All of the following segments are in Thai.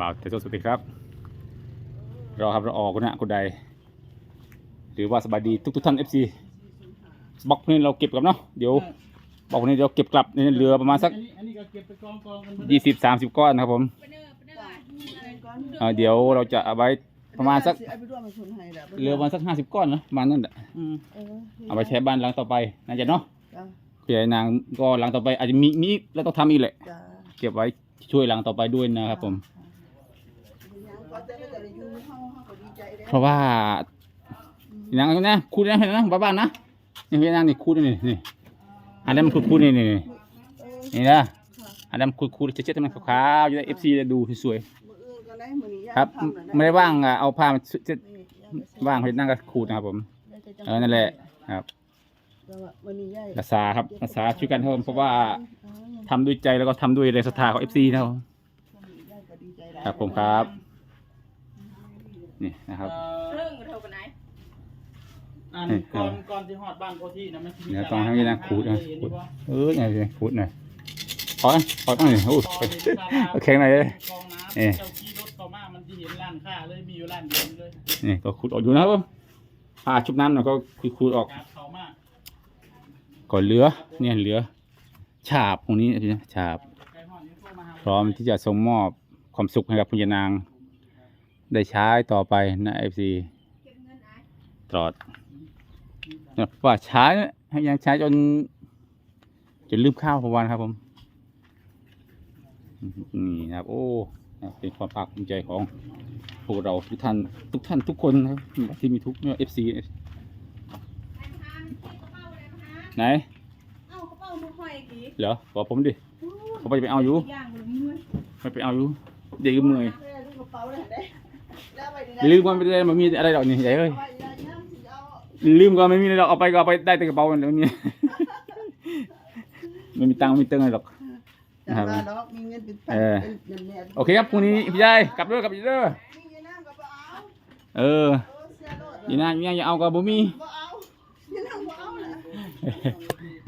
บ่าวเตโซสวัสดีครับ รอครับรอออกคุณนะคุณใด หรือว่าสบายดีทุกทุกๆท่าน FC บล็อกนี้เราเก็บกลับเนาะเดี๋ยวบล็อกนี้เดี๋ยวเก็บกลับในเรือประมาณสักอันนี้อันนี้ก็เก็บไปกองกองกันหมดยี่สิบสามสิบก้อนนะครับผมเอ่อเดี๋ยวเราจะเอาไว้ประมาณสักไอ้ไปด้วยมาชนให้แหละเรือประมาณสักห้าสิบก้อนนะประมาณนั้นแหละอืมเออเอาไปใช้บ้านหลังต่อไปน่าจะเนาะจ้าพี่ใหญ่นางก็หลังต่อไปอาจจะมีมีแล้วต้องทำอีกแหละจ้าเก็บไว้ช่วยหลังต่อไปด้วยนะครับผม ก็จะได้แต่อยู่ เพราะว่าอย่างนั้นะคูดนะเห็นนะบ้านบ้านนะนี่พี่นางนี่คูดนี่นี่อันนั้นมันคูดคูดนี่นี่นี่นะอันนั้นมันคูดคูดเช็ดๆมันขาวๆจะได้เอฟซีดูสวยๆครับไม่ได้ว่างอะเอาผ้ามาเช็ดว่างเห็นนั่งก็คูดนะครับผมเออนั่นแหละครับมื้อนี้ยายรักษาครับรักษาช่วยกันครับผมเพราะว่าทำด้วยใจแล้วก็ทำด้วยแรงศรัทธาของเอฟซีนะครับผมยาครับผมครับ นี่นะครับ เรื่องเท่ากันไหนอันก่อนก่อนที่ฮอดบ้านโพธินะมันสิมีเดี๋ยวต้องให้นางขูดนะเห็นขูดบ่เออไงสิขูดหน่อยขอขอตั้งหน่อยโอ้ยเอาแข็งหน่อยเลยกองน้ำเอ๊ะเจ้าขี่รถเข้ามามันสิเห็นร้านค้าเลยมีอยู่ร้านเดียวเลยนี่ก็ขูดออกอยู่นะครับผมผ้าชุบน้ำหน่อยก็ขูดๆออกครับเข้ามาก่อนเหลือเนี่ยเหลือ ฉาบตรงนี้นะฉาบไก่ฮอดนี่โทรมาหาพร้อมที่จะส่งมอบความสุขให้กับคุณยายนาง ได้ใช้ต่อไปนะเอฟซีตลอดนะว่าใช้ให้ยังใช้จนจนลืมข้าวพอวันครับผมนี่นะครับ โอ้เป็นความภาคภูมิใจของพวกเราทุกท่านทุกท่านทุกคนนะครับที่มีทุกเนี่ยเอฟซีไหนเอ้ากระเป๋ามาห้อยกี่เหรอบอกผมดิเขาไปไปเอาอยู่ย่างคนมือไม่ไปเอาอยู่เด็กก็เมื่อยกระเป๋าเลยเด้แล้วไปดีลืมก่อนไม่ได้มันมีอะไรหรอกนี่ใหญ่เอ้ยไปยายย่ำสิเอาลืมก่อนไม่มีอะไรหรอกเอาไปก็เอาไปได้แต่กระเป๋ามันไม่มีไม่มีตังค์ไม่มีเติงอะไรหรอกจ้าว่าดอกมีเงินเป็นพันเออเป็นเงินแน่โอเคครับพรุ่งนี้พี่ยายกลับด้วยกลับอีกเด้อมีเงินน้ำก็บ่เอาเออเออเสียโลดยีน่ายีน่าอย่าเอากับบ่มีบ่เอาเงินน้ำบ่เอาน่ะ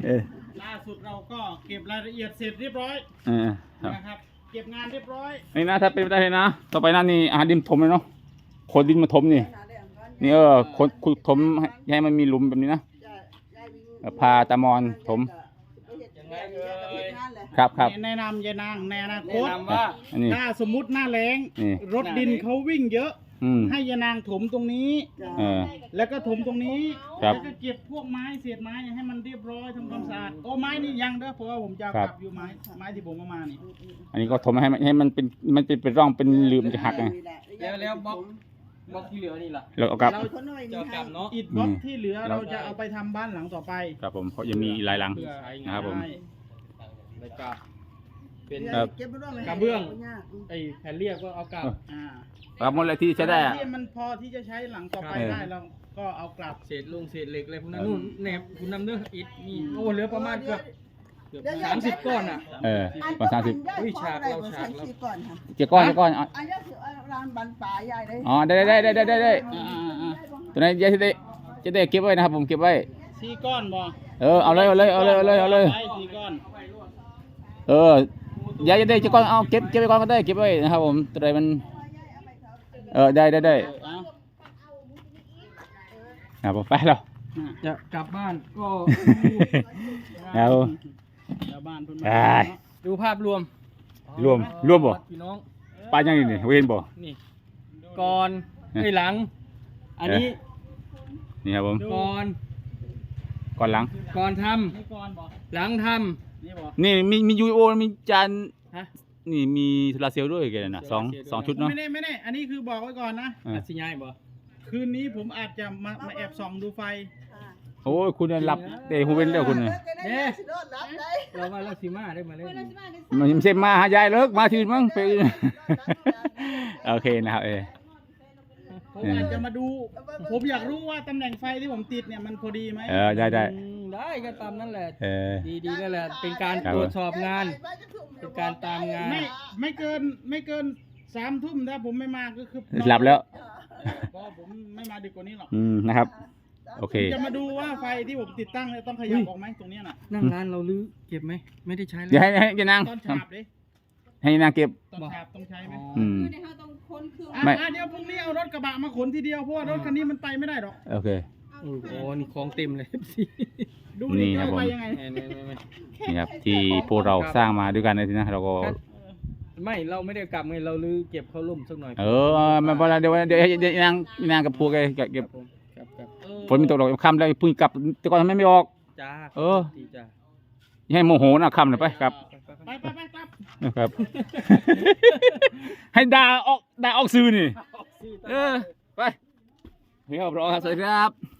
เออล่าสุดเราก็เก็บรายละเอียดเสร็จเรียบร้อยเออครับนะครับ เก็บงานเรียบร้อยนี่นะถ้าเป็นไปได้เลยนะ ต่อไปนั่นนี่อาหารดินถมเลยเนาะขนดินมาถมนี่ นี่เออขนขุดถมให้ให้มันมีหลุมแบบนี้นะเออพาตามอนถมครับครับ แนะนำยายนางในอนาคตอันนี้ ถ้าสมมุติหน้าแรงนี่ รถดินเขาวิ่งเยอะ อืม ให้ยายนางถมตรงนี้ เออ แล้วก็ถมตรงนี้ครับแล้วก็เก็บพวกไม้เศษไม้ให้มันเรียบร้อยทำความสะอาดโอ้ไม้นี่ยังเด้อเพราะว่าผมจะเอาครักบลับอยู่ไม้ไม้ที่ผมเอามานี่ อันนี้ก็ถมให้มันให้มันเป็นมันเป็นเป็นร่องเป็นหลืมนจะหักไงแล้วแล้วบล็อก บล็อกที่เหลือนี่ล่ะแล้วเอากลับ เราคนน้อยจะเอากลับเนาะอิฐบล็อกอืม ที่เหลือเราเราจะเอาไปทำบ้านหลังต่อไป ครับผมเพราะยังมีอีกหลายหลัง เพื่อใช้งานะครันบผมใช่แล้วก็เป็นครับเก็บไปด้วยไหมกระเบื้องยากไอ้แผ่นเรียบก็เอากลับ อ่า ครับหมดเลยที่ใช้ได้อะ ที่มันพอที่จะใช้หลังต่อไปเออ ได้เราก็เอากลับเศษลงเศษเหล็กอะไรพวกนั้นนู่นแหนบคุณนำเนื้ออิฐนี่โอ้เหลือประมาณเกือบเกือบสามสิบก้อนอะ เออประมาณสามสิบอุ้ยฉากเราฉากเราก่อนค่ะเจ้าก้อนเจ้าก้อนเอาอันนี้คือร้านบันป่าใหญ่เลยอ๋อได้ได้ได้ได้ได้ได้อ่าอ่าอ่าตัวนี้นยายจะได้จะได้เก็บไว้นะครับผมเก็บไว้ สี่ก้อนบ่เออเอาเลยเอาเลยเอาเลยเอาเลยเอาเลย ไปสี่ก้อนเออยายจะได้เจ้าก้อนเอาเก็บเก็บไว้ก่อนก็ได้เก็บไว้นะครับผมตัวใดมัน เออได้ได้ได้เอาครับผมไปแล้ว จะกลับบ้านก็ เอา ชาวบ้านเพิ่นไปมาดูภาพรวมรวมรวมบ่พี่น้องป้ายังนี่นี่เว้นบ่ นี่ก่อนไอ้หลัง อันนี้นี่ครับผมก่อนก่อนหลัง ก่อนทนี่ก้อนบ่ำหลังทนี่บ่นี่มีมียูโอมีจานำฮะ นี่มีโซลาร์เซลล์ด้วยกันนะสองสองชุดเนาะ ไม่แน่ไม่แน่อันนี้คือบอกไว้ก่อนนะเอออัดสิยายบ่คืนนี้ผมอาจจะมามาแอบส่องดูไฟ โอ้ยคุณเนี่ยหลับเดหูเว้นแล้วคุณเนี่ยเนี่ยสิโดนรับได้เราว่าเราสิมาได้มาเล่นเพื่อนเราสิมากันมันไม่ใช่มาหายายเลิกมาทีมั้งไปโอเคนะครับเออผมอาจจะมาดู ผมอยากรู้ว่าตำแหน่งไฟที่ผมติดเนี่ยมันพอดีไหมเออได้ได้อืมได้ก็ตามนั่นแหละ เออ ดีดีนั่นแหละเป็นการครับ ตรวจสอบงาน เป็นการตามงาน ไม่ไม่เกินไม่เกินสามทุ่มถ้าผมไม่มาก็คือหลับแล้ว เพราะผมไม่มาดึกกว่านี้หรอกอืมนะครับ โอเค จะมาดูว่าไฟที่ผมติดตั้งเนี่ยต้องขยับออกไหมตรงเนี้ยน่ะนั่งร้านเราลื้อเก็บไหมไม่ได้ใช้แล้วเดี๋ยวให้ให้จะนั่งตอนฉาบดิให้นางเก็บต้องแถบต้องใช้ไหมอืม คือในเขาต้องค้นเครื่อง อะไม่ อะเดี๋ยวพรุ่งนี้เอารถกระบะมาขนทีเดียวเพราะว่ารถคันนี้มันไปไม่ได้หรอก โอเค โอ้โหนี่ของเต็มเลยสิดูนี่ดิครับจะผมไปยังไงแม่แม่แม่แม่นี่ครับที่พวกเราสร้างมาด้วยกันนะทีนะเราก็ไม่เราไม่ได้กลับไงเราลือเก็บเข้าร่มสักหน่อยเออไมันเวลาเดี๋ยวเดี๋ยวเดี๋ยวนางนางกับพวกแกเก็บครับผมครับครับฝนมันตกดอกค่ำแล้วเพึ่งกลับแต่ก่อนทำไมไม่ออก จ้าเออ ดีจ้าอย่าให้โมโหนะค่ำหน่อยไปครับไปไปไปไปไปไปกลับนะครับ ให้ด่าออกด่าออกสื่อนี่ออกสิเออไปเฮ้ยครับรอครับสวัสดีครับ